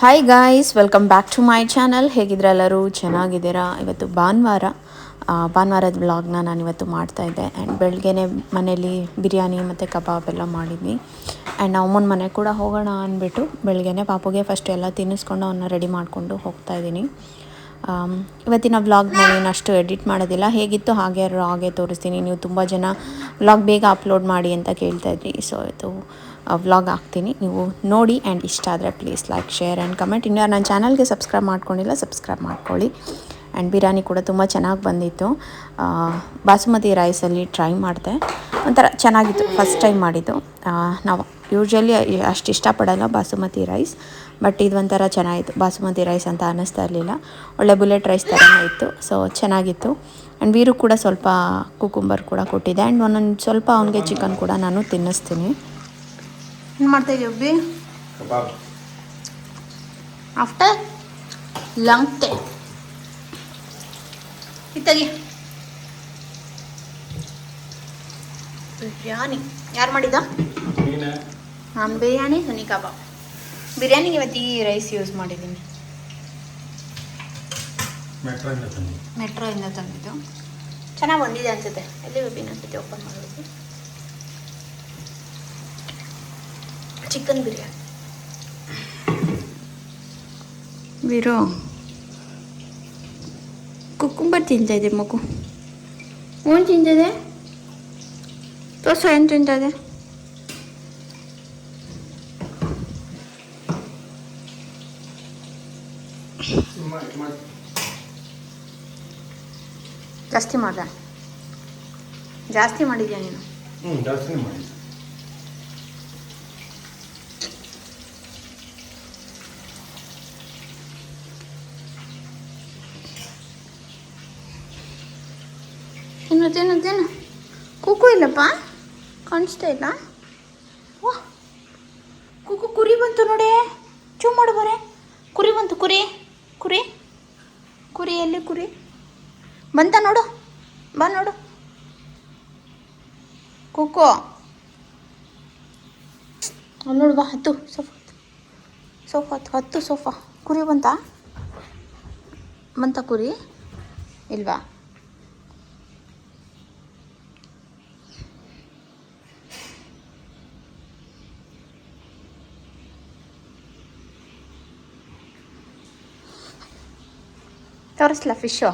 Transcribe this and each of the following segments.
Hi guys welcome back to my channel ಹೇಗಿದ್ರೆ ಎಲ್ಲರೂ? ಚೆನ್ನಾಗಿದ್ದೀರಾ? ಇವತ್ತು ಭಾನುವಾರ. ಭಾನುವಾರದ ವ್ಲಾಗ್ನ ನಾನು ಇವತ್ತು ಮಾಡ್ತಾಯಿದ್ದೆ ಆ್ಯಂಡ್ ಬೆಳಗ್ಗೆನೆ ಮನೇಲಿ ಬಿರಿಯಾನಿ ಮತ್ತು ಕಬಾಬ್ ಎಲ್ಲ ಮಾಡಿದ್ವಿ ಆ್ಯಂಡ್ ಅಮ್ಮನ ಮನೆ ಕೂಡ ಹೋಗೋಣ ಅಂದ್ಬಿಟ್ಟು ಬೆಳಗ್ಗೆನೆ ಪಾಪುಗೆ ಫಸ್ಟ್ ಎಲ್ಲ ತಿನ್ನಿಸ್ಕೊಂಡು ಅವನ್ನ ರೆಡಿ ಮಾಡಿಕೊಂಡು ಹೋಗ್ತಾಯಿದ್ದೀನಿ ಇವತ್ತಿನ ವ್ಲಾಗ್ ನಾನು ಅಷ್ಟು ಎಡಿಟ್ ಮಾಡೋದಿಲ್ಲ. ಹೇಗಿತ್ತು? ಹಾಗೆ ಹಾಗೆ ತೋರಿಸ್ತೀನಿ. ನೀವು ತುಂಬ ಜನ ವ್ಲಾಗ್ ಬೇಗ ಅಪ್ಲೋಡ್ ಮಾಡಿ ಅಂತ ಕೇಳ್ತಾ ಇದ್ರಿ. ಸೊ ಇದು ವ್ಲಾಗ್ ಹಾಕ್ತೀನಿ. ನೀವು ನೋಡಿ ಆ್ಯಂಡ್ ಇಷ್ಟ ಆದರೆ please like share and comment ಇನ್ನು ನನ್ನ ಚಾನಲ್ಗೆ ಸಬ್ಸ್ಕ್ರೈಬ್ ಮಾಡ್ಕೊಂಡಿಲ್ಲ ಸಬ್ಸ್ಕ್ರೈಬ್ ಮಾಡ್ಕೊಳ್ಳಿ. ಆ್ಯಂಡ್ ಬಿರಿಯಾನಿ ಕೂಡ ತುಂಬ ಚೆನ್ನಾಗಿ ಬಂದಿತ್ತು. ಬಾಸುಮತಿ ರೈಸಲ್ಲಿ ಟ್ರೈ ಮಾಡಿದೆ. ಒಂಥರ ಚೆನ್ನಾಗಿತ್ತು ಫಸ್ಟ್ ಟೈಮ್ ಮಾಡಿದ್ದು. ನಾವು ಯೂಶ್ವಲಿ ಅಷ್ಟು ಇಷ್ಟಪಡಲ್ಲ ಬಾಸುಮತಿ ರೈಸ್ ಬಟ್ ಇದು ಒಂಥರ ಚೆನ್ನಾಗಿತ್ತು. ಬಾಸುಮತಿ ರೈಸ್ ಅಂತ ಅನ್ನಿಸ್ತಾ ಇರಲಿಲ್ಲ. ಒಳ್ಳೆ ಬುಲೆಟ್ ರೈಸ್ ಥರನೇ ಇತ್ತು ಸೊ ಚೆನ್ನಾಗಿತ್ತು. ಆ್ಯಂಡ್ ವೀರು ಕೂಡ ಸ್ವಲ್ಪ ಕುಕುಂಬರ್ ಕೂಡ ಕೊಟ್ಟಿದ್ದೆ. ಆ್ಯಂಡ್ ಒಂದೊಂದು ಸ್ವಲ್ಪ ಅವನಿಗೆ ಚಿಕನ್ ಕೂಡ ನಾನು ತಿನ್ನಿಸ್ತೀನಿ. ಏನು ಮಾಡ್ತಾ ಇದೀವಿ ಕಬಾಬ್ ಆಫ್ಟರ್ ಲಾಂಗ್ ಟೇ ಇತ್ತಾಗಿ ಬಿರಿಯಾನಿ. ಯಾರು ಮಾಡಿದ್ದ? ನೀನೆ ಬಿರಿಯಾನಿ ಸನಿ ಕಬಾಬ್. ಬಿರಿಯಾನಿಗೆ ಇವತ್ತು ಈ ರೈಸ್ ಯೂಸ್ ಮಾಡಿದ್ದೀನಿ ಮೆಟ್ರೋ ಇಂದ ತಂದಿದ್ದು. ಚೆನ್ನಾಗಿ ಬಂದಿದೆ ಅನ್ಸುತ್ತೆ. ಎಲ್ಲಿ ಬೇಬಿ ಅನ್ಸುತ್ತೆ ಓಪನ್ ಮಾಡೋದು ಚಿಕನ್ ಬಿರಿಯಾನಿ. ವೀರು ಕುಕ್ಕುಂಬರ್ ತಿಂತಾಯಿದೆ ಇದೆ ಮಗು. ಏನು ತಿಂತಿದೆ ತೋರ್ಸು ಏನು ತಿಂತಾಯಿದೆ ಇದೆ. ಜಾಸ್ತಿ ಮಾಡ್ದ. ಜಾಸ್ತಿ ಮಾಡಿದ್ಯಾ ನೀನು? ಹ್ಞೂ ಜಾಸ್ತಿನೇ ತಿನ್ನು ಕುಕ್ಕು ಇಲ್ಲಪ್ಪ? ಕಾಣಿಸ್ತಾ ಇಲ್ಲ. ವಾ. ಕುಕ್ಕು ಕುರಿ ಬಂತು ನೋಡಿ. ಚೂ ಮಾಡು ಬರೆ ಕುರಿ ಬಂತು, ಕುರಿ. ಕುರಿ. ಕುರಿ ಎಲ್ಲಿ ಕುರಿ? ಬಂತ ನೋಡು. ಬಾ ನೋಡು. ಕುಕ್ಕು. ನೋಡು, ಬಾ, ಹತ್ತು. ಸೋಫಾ ಸೋಫಾ ಹತ್ತು. ಹತ್ತು ಸೋಫಾ. ಕುರಿ ಬಂತಾ? ಬಂತ ಕುರಿ? ಇಲ್ವಾ? ತೋರಿಸ್ಲಾ ಫಿಶು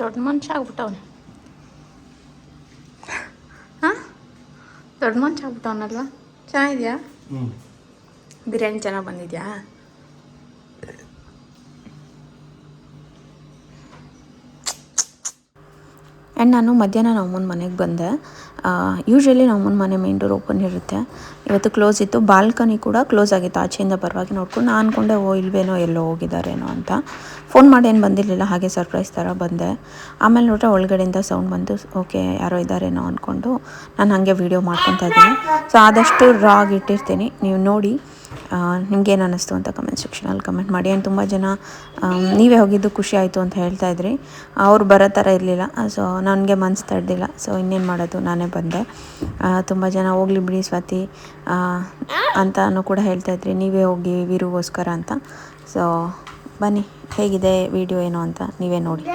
ದೊಡ್ಡ ಮನುಷ್ಯ ಆಗ್ಬಿಟ್ಟವನೆ ಹಾಂ ದೊಡ್ಡ ಮನುಷ್ಯ ಆಗ್ಬಿಟ್ಟವನಲ್ವಾ ಚೆನ್ನಾಗಿದ್ಯಾ ಹ್ಞೂ ಬಿರಿಯಾನಿ ಚೆನ್ನಾಗಿ ಬಂದಿದ್ಯಾ ಆ್ಯಂಡ್ ನಾನು ಮಧ್ಯಾಹ್ನ ನಮ್ಮನ ಮನೆಗೆ ಬಂದೆ. ಯೂಶ್ವಲಿ ನಮ್ಮನ ಮನೆ ಮೇನ್ ಡೋರ್ ಓಪನ್ ಇರುತ್ತೆ. ಇವತ್ತು ಕ್ಲೋಸ್ ಇತ್ತು. ಬಾಲ್ಕನಿ ಕೂಡ ಕ್ಲೋಸ್ ಆಗಿತ್ತು. ಆಚೆಯಿಂದ ಪರವಾಗಿ ನೋಡ್ಕೊಂಡು ನಾನು ಅಂದ್ಕೊಂಡೆ ಓ, ಇಲ್ವೇನೋ ಎಲ್ಲೋ ಹೋಗಿದ್ದಾರೇನೋ ಅಂತ. ಫೋನ್ ಮಾಡಿ ಏನು ಬಂದಿರಲಿಲ್ಲ, ಹಾಗೆ ಸರ್ಪ್ರೈಸ್ ಥರ ಬಂದೆ. ಆಮೇಲೆ ನೋಡ್ರೆ ಒಳಗಡೆಯಿಂದ ಸೌಂಡ್ ಬಂತು ಓಕೆ, ಯಾರೋ ಇದ್ದಾರೇನೋ ಅಂದ್ಕೊಂಡು ನಾನು ಹಾಗೆ ವೀಡಿಯೋ ಮಾಡ್ಕೊತಾ ಇದ್ದೀನಿ. ಸೊ ಆದಷ್ಟು ರಾಗ್ ಇಟ್ಟಿರ್ತೀನಿ ನೀವು ನೋಡಿ. ನಿಮ್ಗೇನು ಅನ್ನಿಸ್ತು ಅಂತ ಕಮೆಂಟ್ ಸೆಕ್ಷನಲ್ಲಿ ಕಮೆಂಟ್ ಮಾಡಿ. ಆ್ಯಂಡ್ ತುಂಬ ಜನ ನೀವೇ ಹೋಗಿದ್ದು ಖುಷಿ ಆಯಿತು ಅಂತ ಹೇಳ್ತಾ ಇದ್ರಿ. ಅವ್ರು ಬರೋ ಥರ ಇರಲಿಲ್ಲ. ಸೊ ನನಗೆ ಮನ್ಸು ತಡ್ದಿಲ್ಲ. ಸೊ ಇನ್ನೇನು ಮಾಡೋದು? ನಾನೇ ಬಂದೆ. ತುಂಬ ಜನ ಹೋಗ್ಲಿ ಬಿಡಿ ಸ್ವಾತಿ. ಅಂತ ಕೂಡ ಹೇಳ್ತಾ ಇದ್ರಿ. ನೀವೇ ಹೋಗಿ ವೀರುಗೋಸ್ಕರ ಅಂತ. ಸೊ ಬನ್ನಿ. ಹೇಗಿದೆ? ವಿಡಿಯೋ ಏನು ಅಂತ ನೀವೇ ನೋಡಿ.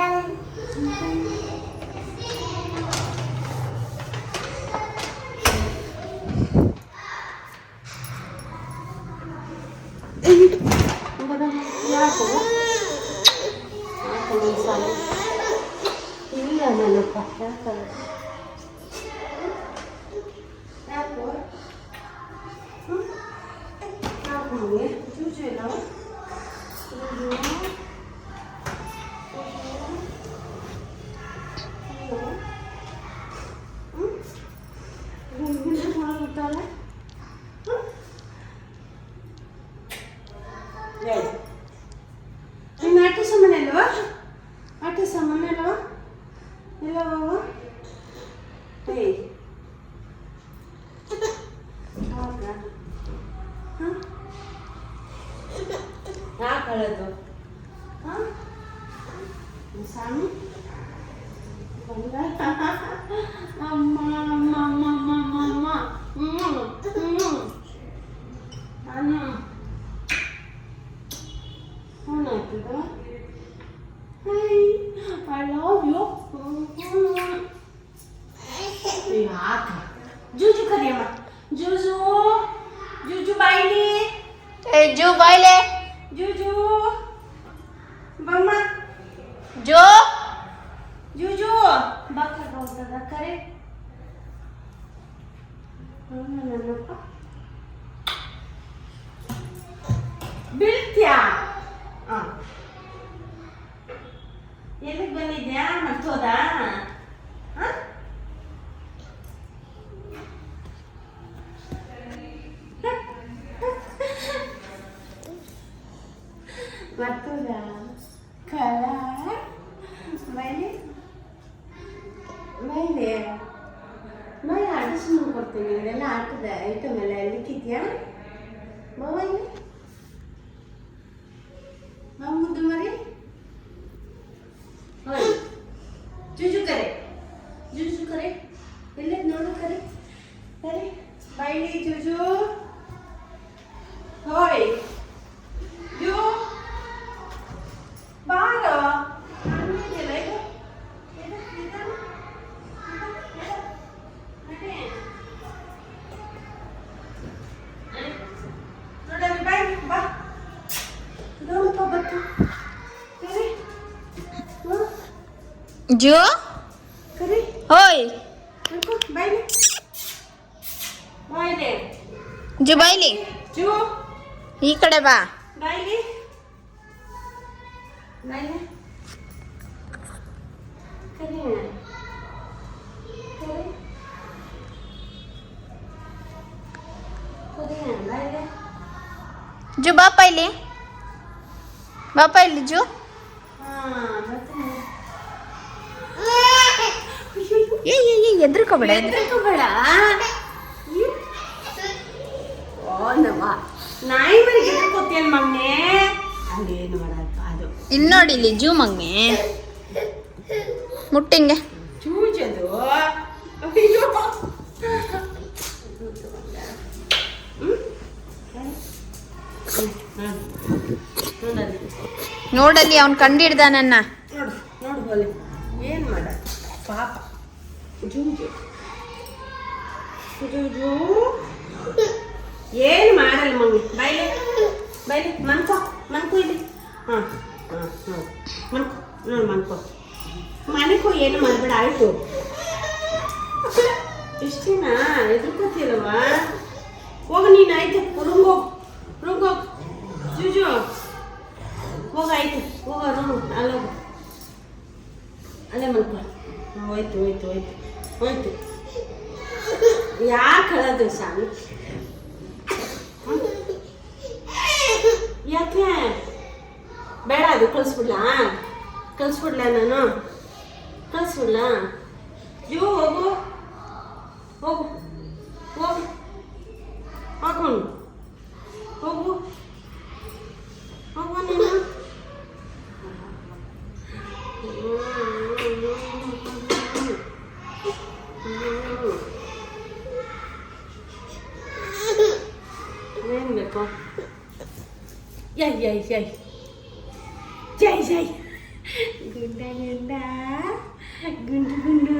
ನಿನ್ನ ಇಲ್ಲ ಬಾಬಾ ಏಯ್ ಹೌದಾ ಹಾಂ ಯಾಕೆ ಅಳೋದು ಹಾಂ ಸ್ವಾಮಿ ಬಂದ ಅಮ್ಮ ಅಮ್ಮ ಅಮ್ಮ ಅಮ್ಮ ಅಮ್ಮ ಅಮ್ಮ ಹ್ಞೂ ಹ್ಞೂ ನಾನು ಏನಾಯ್ತದ ಐ ಲವ್ ಯು ಯಾಕೆ ಜೂಜು ಕರಿಯಮ್ಮ ಜೂಜು ಜೂಜು ಬಾಯ್ಲಿ ಏ ಜೂ ಬಾಯ್ಲೆ ಜೂಜು ಬಮ್ಮ ಜೋ ಜೂಜು ಬಾಕಲ್ಲ ಕರೆ ನನ್ನಪ್ಪ. ಬೀಳ್ತ್ಯಾ? ಹಾಂ ಎಲ್ಲಿಗೆ ಬಂದಿದ್ಯಾ? ಮರ್ತೋದಾ? ಮರ್ತೋದ? ಕಲ ಬೈಲಿ ಬೈಲಿ ಬೈ ಆಡಿಷನ್ ಕೊಡ್ತೀನಿ ಇದೆಲ್ಲ ಆಟದ ಐಟಮ್ ಎಲ್ಲ ಎಲ್ಲಿಕ್ಕಿದ್ಯಾ ಬಾಬಾಯಿ ಬಾ ಮುದ್ದು ಮರಿ ಹೋಯ್ ಜುಜು ಕರೆ ಜುಜು ಕರೆ ಎಲ್ಲೇ ನೋಡು ಕರೆ ಕರೆ ಬೈಲಿ ಜುಜು ಹೋಯ್ ಜು ಬಾರೋ ನಾನಿದೆಯಲ್ಲ ಇದು ಇದು ಇದು ನೋಡಲ್ಲಿ ಬಾಯ್ ಬಾ ನೋಡಪ್ಪ ಬತ್ತು ಕರೆ ನೋಡು ಜೋ ಕರೆ ಓಯ್ ಅನ್ಕೋ ಬಾಯ್ಲಿ ಬಾಯ್ಲಿ ಜು ಬಾಯ್ಲಿ ಜೂ ಈ ಕಡೆ ಬಾ ಬಾಯ್ಲಿ ಬಾಯ್ಲಿ ಕರೆ ಕರೆ ಕರೆ ಬಾಯ್ಲಿ ಜು ಬಾಪ ಇಲ್ಲಿ ಬಾಪ ಇಲ್ಲಿ ಜು ಹಾಂ ಏ ಏ ಏ ಎದ್ರಕೋಬೇಡ ಎದ್ರಕೋಬೇಡ. ನಾಯಿ ಮರಿಗೆ ಹೆದರ್ಕೋತಿಯಲ್ ಮಗ್ನೆ? ಅಲ್ಲೇನು ಮಾಡಲ್ಪ ಅದು. ಇಲ್ಲಿ ನೋಡಿ ಇಲ್ಲಿ ಜೂ ಮಗ್ನೆ. ಮುಟ್ಟಿಂಗೆ. ಚೂಚದು. ನೋಡಲ್ಲಿ. ಅವ್ನು ಕಂಡಿಡ್ದ ನನ್ನ. ನೋಡು ನೋಡು ಜೂಜು ಜೂಜು ಏನು ಮಾಡಲ್ಲ ಮಮ್ಮಿ. ಬೈಲೆ ಬೈಲೆ ಮನ್ಕೋ ಮನ್ಕೋ ಇಲ್ಲಿ. ಹಾಂ ಹಾಂ ಹಾಂ ಮನ್ಕೋ, ನೋಡಿ ಮನ್ಕೋ. ಮನ್ಕೋ ಏನು ಮಾಡಬೇಡ, ಆಯಿತು. ಇಷ್ಟೇನಾ ಎದುರ್ಕೋತಿಯಲ್ವಾ ಹೋಗು ನೀನು, ಆಯ್ತು. ರೂಮ್ಗೆ ಹೋಗು ಜೂಜು. ಹೋಗ, ಆಯ್ತು. ಹೋಗ, ರೂಮ್, ಅಲ್ಲೋಗು. ಅಲ್ಲೇ ಮಲ್ಕೊ ಹೋಯ್ತು ಹೋಯ್ತು ಹೋಯ್ತು. ಹೋಯ್ತು ಯಾಕೆ ಹೇಳೋದು ಸ್ವಾಮಿ ಹ್ಮ್? ಯಾಕೆ ಬೇಡ ಅದು ಕಳಿಸ್ಬಿಡ್ಲಾ ಕಳಿಸ್ಬಿಡ್ಲಾ ನಾನು ಕಳಿಸ್ಬಿಡ್ಲಾ ಜೋ ಹೋಗು ಹೋಗು ಹೋಗು ಹೋಗು ಹೋಗು ಹೋಗು ನೀನು ಏನ್ ಬೇಕು ಯೈ ಯೈ ಯೈ ಜೈ ಜೈ ಗುಂಡ ಗುಂಡ ಗುಂಡು ಗುಂಡು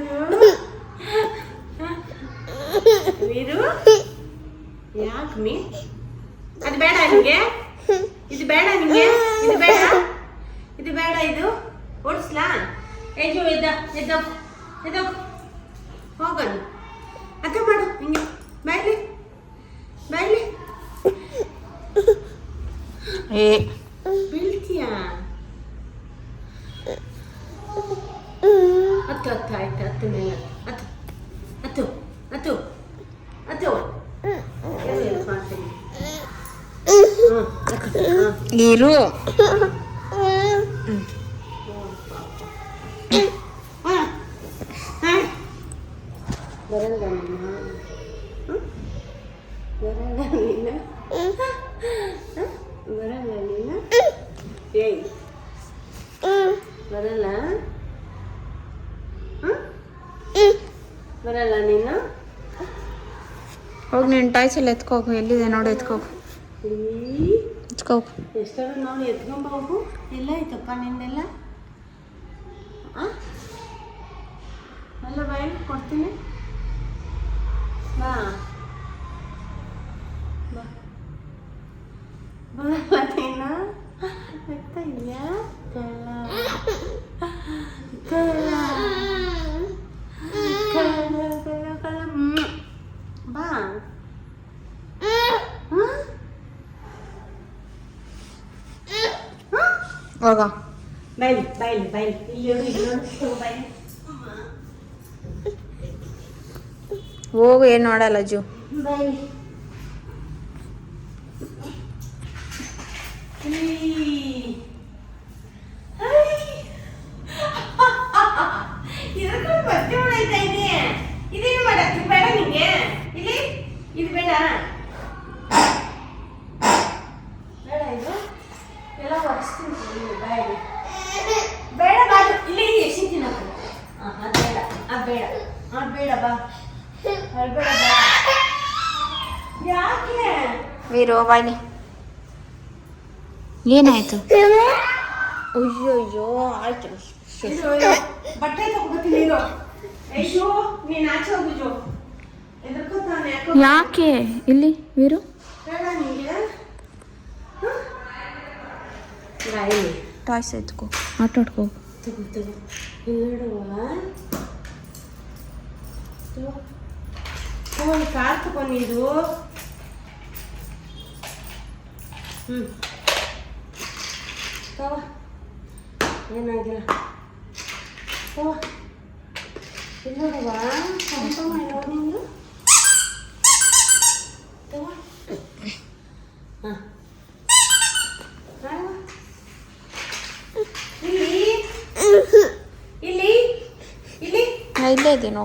ನೀರು ಯಾಕೆ ಮೀ ಅದು ಬೇಡ ನಿಮಗೆ. ಇದು ಬೇಡ ನಿಮಗೆ. ಇದು ಬೇಡ. ಇದು ಬೇಡ ಇದು. ಓಡಿಸ್ಲಾ? ಎದ್ದ ಇದ್ದ ಎದ್ದ ಹೋಗೋಣ ಅಕ್ಕ ಮಾಡು ಹಿಂಗೆ ಬಾಯ್ಲಿ ಬಾಯ್ಲಿ ಏ. ಬೀಳ್ತೀಯಾ? ಹತ್ತು ಹತ್ತು ಆಯ್ತು ಹತ್ತು ಮೇಲೆ. ಹತ್ತು ಹತ್ತು ಹತ್ತು ಹತ್ತು. ಏನು ಮಾಡ್ತೀನಿ ಹ್ಞೂ ಹತ್ತು ಹಾಂ ಇರು ಬರಲ್ಲ ನೀನು ಹ್ಮ್? ಬರಲ್ಲ ನೀನು ಹ? ಬರಲ್ಲ ನೀನು ಏಯ್ ಬರಲ್ಲ ಹ್ಮ್? ಬರಲ್ಲ ನೀನು ಎಲ್ಲ ಎತ್ಕೋಗು, ಎಲ್ಲಿದೆ ನೋಡಿ ಎತ್ಕೋಗು. ಎತ್ಕೋಗು. ಎಷ್ಟರ ನಾವು ಹೋಗು ಎಲ್ಲ ಐತಪ್ಪ ನಿಂದೆಲ್ಲ? ಅಲ್ಲ ಬಾಯ್ ಕೊಡ್ತೀನಿ. ಬಾ. ಬಾ. ಆಗ್ತಾ ಇದೆಯಾ? ಕಳ್ಳ ಕಳ್ಳ ಕಳ್ಳ ಕಳ್ಳ ಹ್ಮ್. ಬಾ ಹ್ಮ್ ಹೋಗ ಬೈಲಿ ಬೈಲಿ ಬೈಲಿ ಇಲ್ಲಿ ಬೈಲಿ ಹೋಗು ಏನು ನೋಡಲ್ಲ ಜೂ ಬೈಲಿ ಇದಕ್ಕೊಂದು ಬಟ್ಟೆ ಹೊಡೈತಾ ಇದೆ ಇದೇನು ಮಾಡಕ್ಕೆ ಬೇಡ ನಿಂಗೆ ಇಲ್ಲಿ ಇದು ಬೇಡ ಬೇಡ ಇದು ಎಲ್ಲ ಒರೆಸ್ತೀನಿ ಬಾಯಿಗೆ ಬೇಡ ಬಾ. ಇಲ್ಲಿ ಎಷ್ಟು ಅದು ಬೇಡ. ಅದು ಬೇಡ. ಅದು ಬೇಡ ಬಾ. ಅದು ಬೇಡ ಬಾ. ಯಾಕೆ? ವೀರೋ ಬಾಯಿ ಏನಾಯ್ತು? ಅಯ್ಯೋ ಅಯ್ಯೋ ಆಯ್ತು. ಬಟ್ಟೆ ತಗೋತೀನಿ ಇದು ಅಯ್ಯೋ ನೀನು ಆಚೆ ಹೋಗು ಜೋ ಎದ್ರಕೋತಾನೆ ಯಾಕೋ ಯಾಕೆ? ಇಲ್ಲಿ ವೀರು. ಬೇಡ ನಿಂಗೆ. ಬಾಯಿ ಟಾಯ್ಸ್ ಎತ್ಕೋ ಆಟ ಆಡ್ಕೋ ತಗೋ ತಗೋ ಇಲ್ಲಿ ನೋಡುವ ಓ ಕಾರ್ ತಗೊಂಡಿದ್ದು ಹ್ಞೂ ತಗೋ ಏನಾಗಿಲ್ಲ ತಗೋ ಇಲ್ಲಿ ನೋಡುವ ಸಂಪಮ ನೋಡಿ ನಿಂದು ತಗೋ ಹಾಂ ಇಲ್ಲಿ ಇಲ್ಲಿ ಇಲ್ಲಿ ನಾ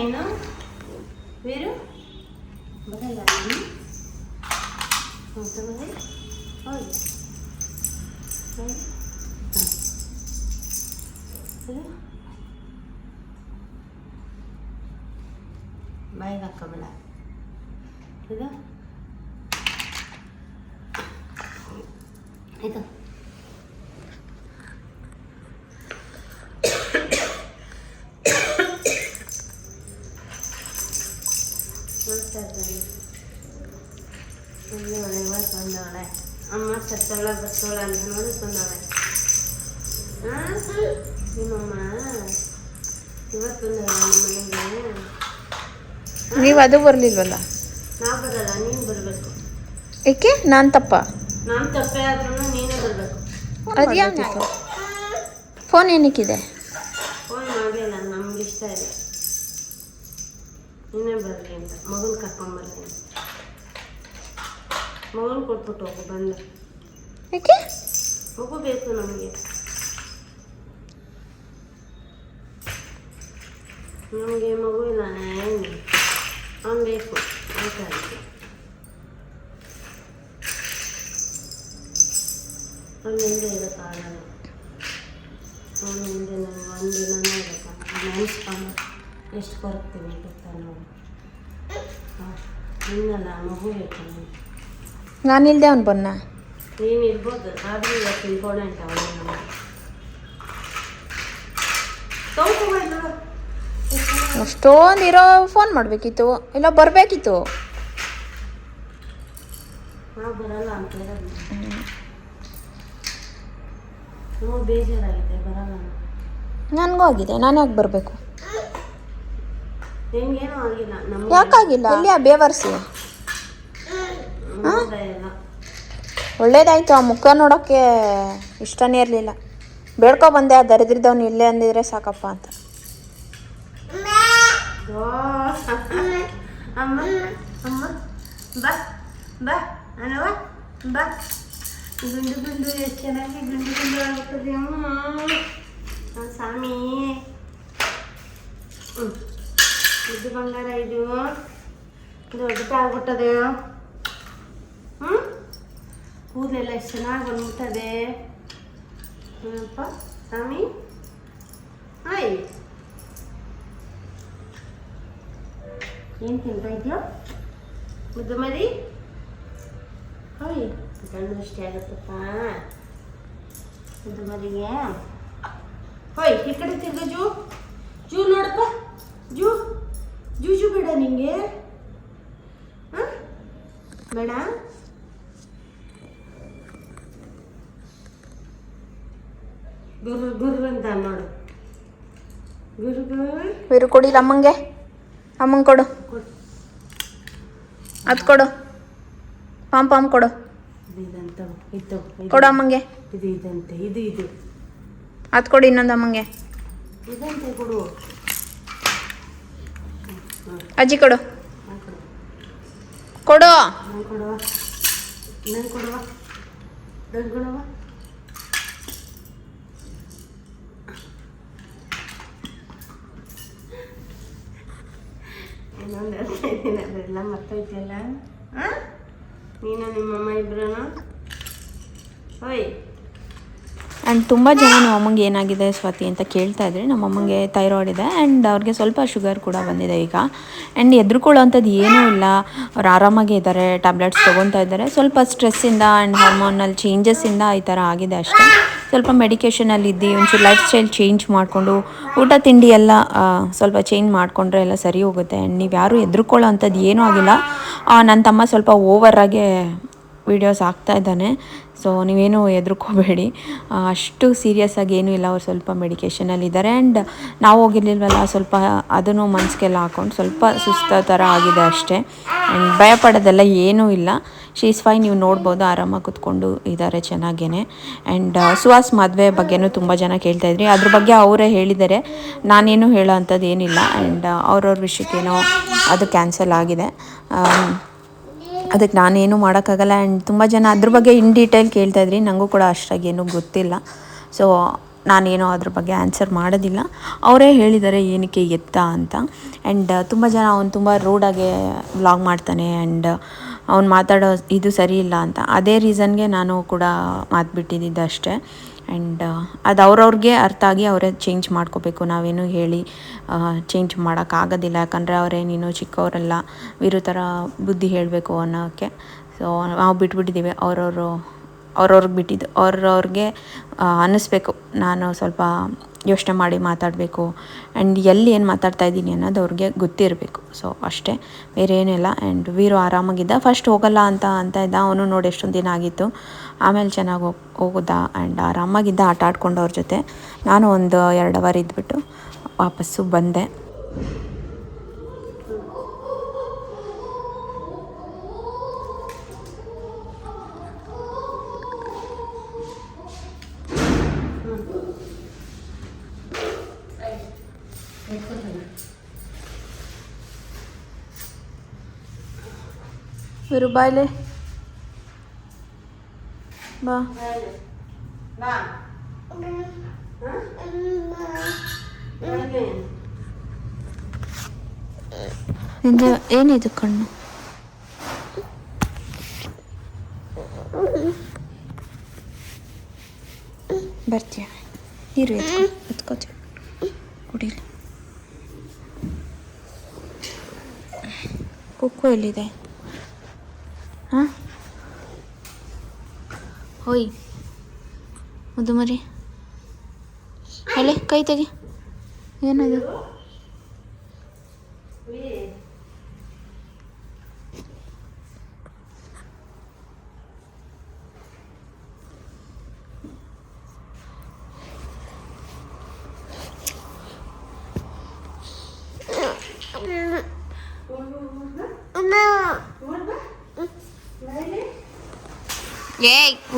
ಹ್ಞೂ ಇದೆಲ್ಲ ಇದೆ ಅಲ್ಲ ಆಯ್ತು ಮುತ್ಕೋ ಪಲ್ಯ ಮಾಡ್ಕೊಣ ಬರಲ್ಲ ನೀನು ವೀರು ಬರಲ್ಲ ನೀನು ಹೌದು ಬರೀ ಹೌದು ಹೌದು ಹಾಂ ಇದು ಬಾಯಿಗೆ ಹಾಕೋಬೇಡ ಇದು ಇದು ಮಾಡ್ತಾ ಇದ್ದಾನೆ ಬಂದವಳೆ ಇವತ್ತು ಬಂದವಳೆ ಅಮ್ಮ ಸತ್ತೋಳ ಬತ್ತೋಳ ಅಂತ ನೋಡಿ ಬಂದವಳೆ ಹಾಂ ನಿಮ್ಮಮ್ಮ ಇವತ್ತು ಬಂದವಳೆ ನಮ್ಮ ಮನೆಗೆ? ನೀವು ಅದು ಬರಲಿಲ್ವಲ್ಲ? ನಾವು ಬರಲ್ಲ ನೀನು ಬರಬೇಕು. ಏಕೆ? ನಾನು ತಪ್ಪ? ನಾನು ತಪ್ಪೇ ಆದ್ರೂ ನೀನೇ ಬರಬೇಕು. ಅದು ಯಾವ ಫೋನ್ ಏನಕ್ಕಿದೆ? ಫೋನ್ ಮಾಡಿಲ್ಲ ನಮ್ಗೆ ಇಷ್ಟ ಇಲ್ಲ. ನೀನೇ ಬರಲಿ ಅಂತ. ಮಗನ ಕರ್ಕೊಂಬರ್ಲಿ ಮಗನ ಕೊಟ್ಬಿಟ್ಟು ಹೋಗು ಬಂದು. ಏಕೆ ಮಗು ಬೇಕು ನಮಗೆ. ನಮಗೆ ಮಗು ಇಲ್ಲ ಅವ್ನು ಬೇಕು. ಅಂತ ಅದಕ್ಕೆ ಅವ್ನ ಹಿಂದೆ ಇರೋಕ್ಕಾಗಲ್ಲ ಅವನ ಹಿಂದೆ ನಾವು ಒಂದಿನನೂ ಇರೋಕ್ಕಾಗಲ್ಲ ನೆನೆಸ್ಕೊಂಡು ಎಷ್ಟು ಕೊರಗ್ತೀವಿ ಹಾಂ ಮಗು ಬೇಕು ನಾನು ನಾನಿಲ್ದೆ ಅವ್ನು ಬನ್ನ ನೀನು ಇರ್ಬೋದು ಆದ್ರೂ ಇವತ್ತು ಇಂಪಾರ್ಟೆಂಟ್ ಅವಳು ನಮಗೆ ಅಷ್ಟೊಂದು ಇರೋ ಫೋನ್ ಮಾಡಬೇಕಿತ್ತು. ಇಲ್ಲ ಬರಬೇಕಿತ್ತು. ಹಾಂ ಬರಲ್ಲ ಅಂತ ಬೇಜಾರಾಗಿದೆ ಬರಲ್ಲ. ನನಗೂ ಆಗಿದೆ. ನಾನು ಯಾಕೆ ಬರಬೇಕು? ಯಾಕಾಗಿಲ್ಲ? ಇಲ್ಲಿ ಆ ಬೇವರ್ಸಿ ಎಲ್ಲ ಒಳ್ಳೇದಾಯ್ತು ಆ ಮುಖ ನೋಡೋಕ್ಕೆ ಇಷ್ಟನೇ ಇರಲಿಲ್ಲ. ಬೇಡ್ಕೊ ಬಂದೆ ಆ ದರಿದ್ರದವ್ನು ಇಲ್ಲೇ ಅಂದಿದ್ರೆ ಸಾಕಪ್ಪ ಅಂತ. ಓ, ಅಮ್ಮ ಅಮ್ಮ ಗುಂಡು ಗುಂಡು ಎಷ್ಟು ಚೆನ್ನಾಗಿ ಗುಂಡು ಗುಂಡು ಆಗ್ಬಿಟ್ಟದೆ ಅಮ್ಮ. ಸ್ವಾಮಿ. ಇದು ಬಂಗಾರ ಇದು. ದೊಡ್ಡದಾಗ್ಬಿಟ್ಟದೆ ಹ್ಞೂ ಕೂದಲೆಲ್ಲ ಎಷ್ಟು ಚೆನ್ನಾಗಿ ಬಂದ್ಬಿಡ್ತದೆ ಏನಪ್ಪ? ಸ್ವಾಮಿ? ಹಾಯ್. ಏನು ತಿಂತ ಇದೆಯಾ? ಮುದ್ದು ಮರಿ? ಹೋಯ್. ಗಂಡು ಅಷ್ಟೇ ಆಗುತ್ತಪ್ಪ. ಮುದ್ದು ಮರಿಗೆ. ಹೋಯ್, ಈ ಕಡೆ ತಿರ್ಗ ಜೂ. ಜೂ ನೋಡಪ್ಪ. ಜೂ. ಜೂ ಜೂ ಬೇಡ ನಿಂಗೆ. ಹಾಂ? ಬೇಡ? ಗುರು ಗುರು ಅಂತ ನೋಡು. ಗುರು ಗುರು. ಕೊಡಿಲ್ಲ ಅಮ್ಮಂಗೆ. ಅಮ್ಮಂಗೆ ಕೊಡು. ಅದು ಕೊಡು. ಪಾಮ್ ಪಾಮ್ ಕೊಡು. ಇದು ಇದಂತ ಇದು. ಕೊಡು ಅಮ್ಮಂಗೆ. ಇದು ಇದಂತೆ ಇದು ಇದು. ಅದು ಕೊಡು ಇನ್ನೊಂದು ಅಮ್ಮಂಗೆ. ಇದಂತೆ ಕೊಡು. ಅಜ್ಜಿ ಕೊಡು. ಕೊಡು. ಕೊಡುವ. ನಂಗೆ ಕೊಡುವ. ನಂಗೆ ಕೊಡುವ. ಇನ್ನೊಂದು ಅದೆಲ್ಲ ಹಾಂ ನೀನು ನಿಮ್ಮಮ್ಮ ಇಬ್ರು ಆ್ಯಂಡ್ ತುಂಬ ಜನ ನಮ್ಮ ಅಮ್ಮಂಗೆ ಏನಾಗಿದೆ ಸ್ವಾತಿ ಅಂತ ಕೇಳ್ತಾ ಇದ್ರಿ. ನಮ್ಮ ಅಮ್ಮಂಗೆ ಥೈರಾಯ್ಡ್ ಇದೆ ಆ್ಯಂಡ್ ಅವ್ರಿಗೆ ಸ್ವಲ್ಪ ಶುಗರ್ ಕೂಡ ಬಂದಿದೆ ಈಗ. ಆ್ಯಂಡ್ ಹೆದರ್ಕೊಳ್ಳೋವಂಥದ್ದು ಏನೂ ಇಲ್ಲ. ಅವ್ರು ಆರಾಮಾಗಿ ಇದ್ದಾರೆ ಟ್ಯಾಬ್ಲೆಟ್ಸ್ ತೊಗೊತಾ ಇದ್ದಾರೆ. ಸ್ವಲ್ಪ ಸ್ಟ್ರೆಸ್ಸಿಂದ ಆ್ಯಂಡ್ ಹಾರ್ಮೋನಲ್ ಚೇಂಜಸ್ಸಿಂದ ಈ ಥರ ಆಗಿದೆ ಅಷ್ಟೇ. ಸ್ವಲ್ಪ ಮೆಡಿಕೇಷನಲ್ಲಿದ್ದು ಒಂಚೂರು ಲೈಫ್ ಸ್ಟೈಲ್ ಚೇಂಜ್ ಮಾಡಿಕೊಂಡು, ಊಟ ತಿಂಡಿ ಎಲ್ಲ ಸ್ವಲ್ಪ ಚೇಂಜ್ ಮಾಡಿಕೊಂಡ್ರೆ ಎಲ್ಲ ಸರಿ ಹೋಗುತ್ತೆ. ಆ್ಯಂಡ್ ನೀವು ಯಾರೂ ಎದುರುಕೊಳ್ಳೋ ಅಂಥದ್ದು ಏನೂ ಆಗಿಲ್ಲ. ನನ್ನ ತಮ್ಮ ಸ್ವಲ್ಪ ಓವರಾಗೆ ವಿಡಿಯೋಸ್ ಆಗ್ತಾ ಇದ್ದಾನೆ. ಸೊ ನೀವೇನು ಹೆದರ್ಕೋಬೇಡಿ ಅಷ್ಟು ಸೀರಿಯಸ್ ಆಗಿ ಏನೂ ಇಲ್ಲ. ಅವ್ರು ಸ್ವಲ್ಪ ಮೆಡಿಕೇಷನಲ್ಲಿ ಇದ್ದಾರೆ ಆ್ಯಂಡ್ ನಾವು ಹೋಗಿರ್ಲಿಲ್ವಲ್ಲ, ಸ್ವಲ್ಪ ಅದನ್ನು ಮನ್ಸಿಗೆಲ್ಲ ಹಾಕ್ಕೊಂಡು ಸ್ವಲ್ಪ ಸುಸ್ತ ಥರ ಆಗಿದೆ ಅಷ್ಟೇ. ಆ್ಯಂಡ್ ಭಯಪಡೋದೆಲ್ಲ ಏನೂ ಇಲ್ಲ. ಶೀಸ್ ಫೈ ನೀವು ನೋಡ್ಬೋದು ಆರಾಮಾಗಿ ಕುತ್ಕೊಂಡು ಇದ್ದಾರೆ ಚೆನ್ನಾಗೇ ಆ್ಯಂಡ್ ಸುಹಾಸ್ ಮದುವೆ ಬಗ್ಗೆನೂ ತುಂಬ ಜನ ಕೇಳ್ತಾ ಇದ್ರಿ. ಅದ್ರ ಬಗ್ಗೆ ಅವರೇ ಹೇಳಿದ್ದಾರೆ. ನಾನೇನು ಹೇಳೋ ಅಂಥದ್ದು ಏನಿಲ್ಲ ಆ್ಯಂಡ್ ಅವ್ರವ್ರ ವಿಷಯಕ್ಕೇನೋ ಅದು ಕ್ಯಾನ್ಸಲ್ ಆಗಿದೆ. ಆಮ್, ಅದಕ್ಕೆ ನಾನೇನು ಮಾಡೋಕ್ಕಾಗಲ್ಲ. ಆ್ಯಂಡ್ ತುಂಬ ಜನ ಅದ್ರ ಬಗ್ಗೆ ಇನ್ ಡೀಟೇಲ್ ಕೇಳ್ತಾ ಇದ್ರಿ. ನನಗೂ ಕೂಡ ಅಷ್ಟಾಗಿ ಏನೂ ಗೊತ್ತಿಲ್ಲ. ಸೊ ನಾನೇನು ಅದ್ರ ಬಗ್ಗೆ ಆನ್ಸರ್ ಮಾಡೋದಿಲ್ಲ. ಅವರೇ ಹೇಳಿದ್ದಾರೆ ಏನಕ್ಕೆ ಎತ್ತ ಅಂತ. ಆ್ಯಂಡ್ ತುಂಬ ಜನ ಅವ್ನು ತುಂಬ ರೂಡಾಗೆ ವ್ಲಾಗ್ ಮಾಡ್ತಾನೆ. ಆ್ಯಂಡ್ ಅವ್ನು ಮಾತಾಡೋ ಇದು ಸರಿ ಇಲ್ಲ ಅಂತ. ಅದೇ ರೀಸನ್ಗೆ ನಾನು ಕೂಡ ಮಾತು ಅಷ್ಟೇ. ಆ್ಯಂಡ್ ಅದು ಅವ್ರವ್ರಿಗೆ ಅರ್ಥ ಆಗಿ ಅವರೇ ಚೇಂಜ್ ಮಾಡ್ಕೋಬೇಕು. ನಾವೇನು ಹೇಳಿ ಚೇಂಜ್ ಮಾಡೋಕ್ಕಾಗೋದಿಲ್ಲ ಯಾಕಂದರೆ ಅವರೇ ನೀನು ಚಿಕ್ಕವರೆಲ್ಲ ಇರೋ ಥರ ಬುದ್ಧಿ ಹೇಳಬೇಕು ಅನ್ನೋಕ್ಕೆ ಸೊ ನಾವು ಬಿಟ್ಬಿಟ್ಟಿದ್ದೀವಿ ಅವ್ರವರು, ಅವ್ರವ್ರಿಗೆ ಬಿಟ್ಟಿದ್ದು, ಅವ್ರವ್ರಿಗೆ ಅನ್ನಿಸ್ಬೇಕು. ನಾನು ಸ್ವಲ್ಪ ಯೋಚನೆ ಮಾಡಿ ಮಾತಾಡಬೇಕು. ಆ್ಯಂಡ್ ಎಲ್ಲಿ ಏನು ಮಾತಾಡ್ತಾ ಇದ್ದೀನಿ ಅನ್ನೋದು ಅವ್ರಿಗೆ ಗೊತ್ತಿರಬೇಕು. ಸೊ ಅಷ್ಟೇ. ಬೇರೆ ಏನಿಲ್ಲ ಆ್ಯಂಡ್ ವೀರು ಆರಾಮಾಗಿದ್ದ. ಫಸ್ಟ್ ಹೋಗಲ್ಲ ಅಂತ ಅಂತ ಇದ್ದ. ಅವನು ನೋಡಿ ಎಷ್ಟೊಂದು ದಿನ ಆಗಿತ್ತು. ಆಮೇಲೆ ಚೆನ್ನಾಗಿ ಹೋಗಿ, ಹೋಗುದ. ಆ್ಯಂಡ್ ಆರಾಮಾಗಿದ್ದ. ಆಟ ಆಡ್ಕೊಂಡು ಅವ್ರ ಜೊತೆ. ನಾನು ಒಂದು ಎರಡು ಅವರ್ ಇದ್ಬಿಟ್ಟು ವಾಪಸ್ಸು ಬಂದೆ. ಬಾಯ್ಲೆ ಬಾ ಬಾ ನಿಂದ ಏನಿದು ಕಣ್ಣು ಬರ್ತೀಯ ನೀರು ಎತ್ಕೊ ಎತ್ಕೋತಿ ಕುಡೀಲಿ ಕುಕ್ಕು ಎಲ್ಲಿದೆ ಹೋಯ್ ಅದು ಮರಿ ಕೈ ತೆಗಿ. ಏನದು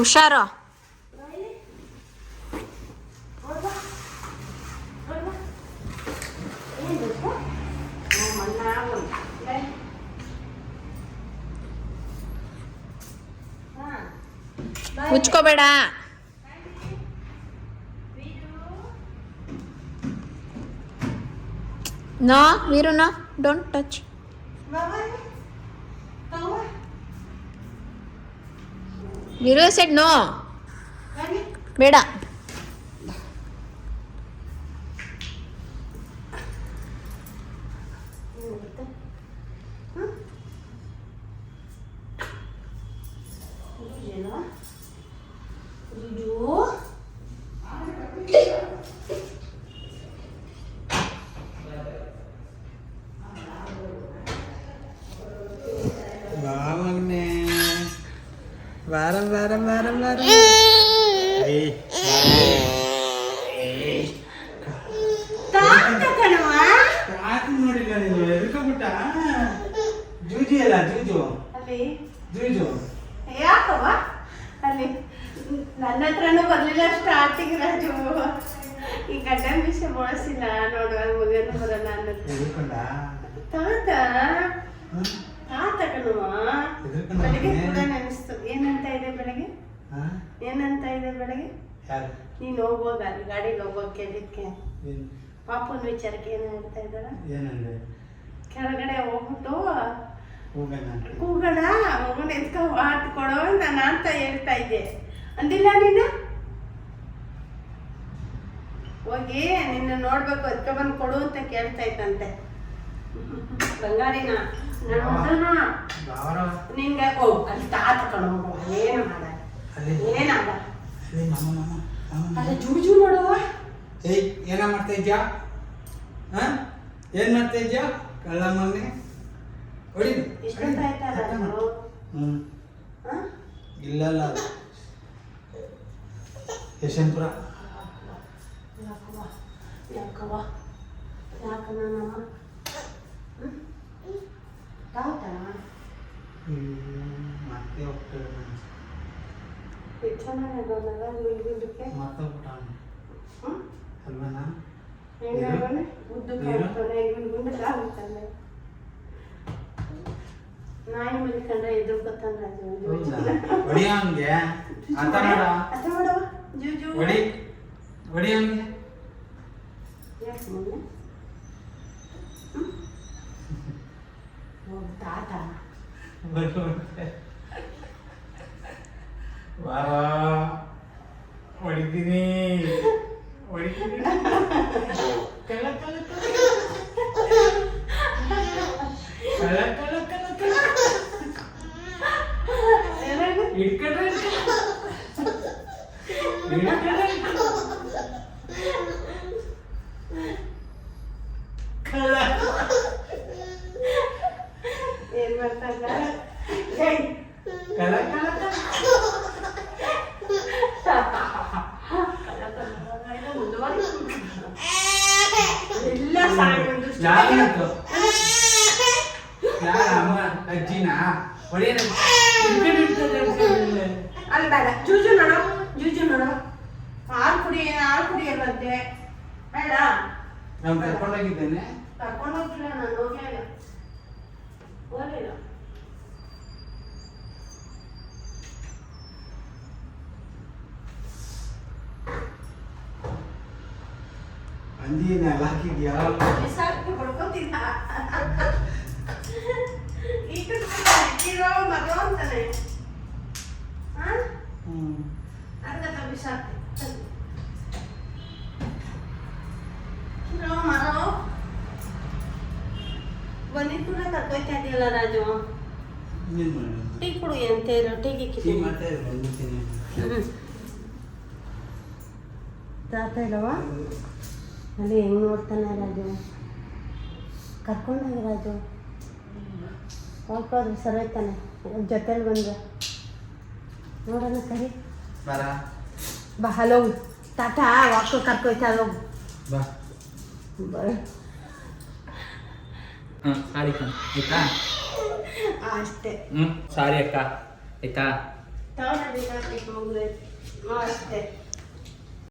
ಏಯ್ ಹುಷಾರು ಮುಚ್ಕೋಬೇಡ no Veeru no don't touch Veeru said no ಬೇಡ ಬಾವನ್ನೇ ವಾರಂ ವಾರಂ ವಾರಂ ವಾರಂ ಏಯ್ ಕಾಕು ನೋಡಿಲ್ಲ ನೀನು ಎದ್ಕೊಬಿಟ್ಟ ಜೂಜಿ ಅಲ್ಲ ಜೂಜು ಅಲ್ಲಿ ಜೂಜು ಯಾಕವ್ವ ಅಲ್ಲಿ ನನ್ನ ಹತ್ರನೂ ಬರ್ಲಿಲ್ಲ ಸ್ಟಾರ್ಟಿಂಗ್ ರಾಜು ಈ ಗಡ್ಡ ವಿಷಯ ಬಳಸಿಲ್ಲ ನೋಡುವ ಮಗನು ಬರಲ್ಲ ಅನ್ನೋದು ತಾತ ತಾತ ಕಣವ ಬೆಳಗ್ಗೆ ಕೂಡ ನೆನೆಸ್ತು. ಏನಂತ ಇದೆ ಬೆಳಗ್ಗೆ ಏನಂತ ಇದೆ ಬೆಳಗ್ಗೆ? ನೀನ್ ಹೋಗುವಾಗ ಗಾಡಿಲಿ ಕೇಳಿದ್ಕೆ. ಏನ್- ಪಾಪನ ವಿಚಾರಕ್ಕೆ ಏನು ಹೇಳ್ತಾ ಇದ್ದಾರ ಕೆಳಗಡೆ ಹೋಗ್ಬಿಟ್ಟು. ಕೂಗಣ ಮಗನ ಎತ್ಕೊ ಹಾಟ್ ಕೊಡೋ ನಾನು ಅಂತ ಹೇಳ್ತಾ ಇದ್ದೆ. ಅಂದಿಲ್ಲ ನೀನು? ಹೋಗಿ ನಿನ್ನ ನೋಡ್ಬೇಕು ಎತ್ಕೊ ಬಂದು ಕೊಡು ಅಂತ ಕೇಳ್ತಾ ಇತ್ತಂತೆ ಬಂಗಾರಿನ ನನ್ನ ಮಗನ ನಿಂಗೆ ಓ ಅಲ್ಲಿ ತಾತ ಕಣೋ ಏನು ಮಾಡ? ಏನಾಗ ಏ ಮಾಮ ಮಾಮ. ಅಲ್ಲ ಏಯ್ ಏನ ಮಾಡ್ತಾ ಇದ್ಯಾ? ಹಾ? ಏನ್ ಮಾಡ್ತಾ ಇದ್ಯಾ? ಕಳ್ಳ ಮೊನ್ನೆ. ಹೊಡಿ ಇಷ್ಟೊತ್ತಾಯ್ತಲ್ಲ ಅದು ಹ್ಮ್. ಹ? ಇಲ್ಲಲ್ಲ ಅದು. ಯಶವಂತಪುರ. ಯಾಕವ್ವ? ಯಾಕವ್ವ? ಯಾಕ ನಾನಮ್ಮ ಹ್ಮ್? ತಾತ ಹ್ಮ್, ಮತ್ತೆ ಹೋಗ್ತೇವೆ ನಾನು. ಎಷ್ಟು ಚೆನ್ನಾಗಿರೋದಲ್ಲ ಗುಂಡುಕ್ಕೆ ಮತ್ತೆ ಹೋಗ್ಬಿಟ್ಟಾನ ಹ್ಮ್ ಅಲ್ವನಾ ಹೆಂಗಾಗನೆ ಉದ್ದು ನೀರು? ಕಾಣ್ತಾನೆ ಇವನ್ ಗುಂಡಕ್ಕೆ ಆಗುತ್ತಾನೆ ನಾಯಿ ಮನೆ ಕಂಡ್ರೆ ಎದುರ್ಕೊತಾನೆ ಹೌದಾ ಹೊಡಿ ಅವನ್ಗೆ ಆತ ಮಾಡ ಅತ್ತ ಮಾಡವ ಜೂಜು ಹೊಡಿ ಹೊಡಿ ಅವನ್ಗೆ ಯಾಕೆ ಮೊನ್ನೆ ಹ್ಮ್? ಓ, ತಾತ ವಾರ ಹೊಡಿತೀನಿ ಹೊಡಿತೀನಿ ಕಳ್ಳ ಕಳ್ಳ ಕಳ್ಳ ಕಳ್ಳ ಕಳ್ಳ ಕಳ್ಳ ಕಳ್ಳ ಏನಾಗ ಹಿಡ್ಕೊಂಡ್ರೆ ಹಿಡ್ಕೊಂಡ್ರೆ ಕಳ್ಳ ಏನ್ ಮಾಡ್ತಾ ಇದ್ದ? ಏಯ್, ಕಳ್ಳ ಕಳ್ಳ ಕಳ್ಳ ಎಲ್ಲ ಯಾರಂತು ಯಾರ ಅಮ್ಮ ಅಜ್ಜಿನ? ಹಿಡ್ಕೊಂಡು ಅಲ್ಲಿ ಬೇಡ. ಜೂಜು ನೋಡು ಜೂಜು ನೋಡು. ಹಾಲು ಕುಡಿ ಹಾಲು ಬೇಡ. ನಾನು ಕರ್ಕೊಂಡೋಗಿದ್ದೇನೆ. ಕರ್ಕೊಂಡು ಹೋಗಿಲ್ಲ ನಾನು ಹೋಗೇ ಇಲ್ಲ. ಹೋಗಲಿಲ್ಲ. ಅಂದಿನ ಹಾಕಿದ್ಯಾ? Anda tak bisa. Kira maro. Bani tu dah tak kau cari lara jo. Tik puru yang tero, tik ikut. Tik mata yang mesti. ತಾತ ಇಲ್ಲವ ಅಲ್ಲಿ ಹೆಂಗೆ ನೋಡ್ತಾನೆ ರಾಜು ಕರ್ಕೊಂಡಾಗ ರಾಜು ಹೋಗ್ಕೋದ್ರೆ ಸರೋಯ್ತಾನೆ ನೋಡೋಣ ಸರಿ. ಬರ. ಬಾ ಹಲೋ. ಟಾಟಾ ವಾಕು ಕರ್ಕೊಯ್ತಾ ಹೋಗು ಬಾ. ಬರ ಹ್ಞೂ ಸಾರಿ ಕಣ್ ಆಯ್ತಾ? ಅಷ್ಟೇ. ಹ್ಞೂ ಸಾರಿ ಅಕ್ಕ. ಆಯ್ತಾ? ಅಷ್ಟೇ.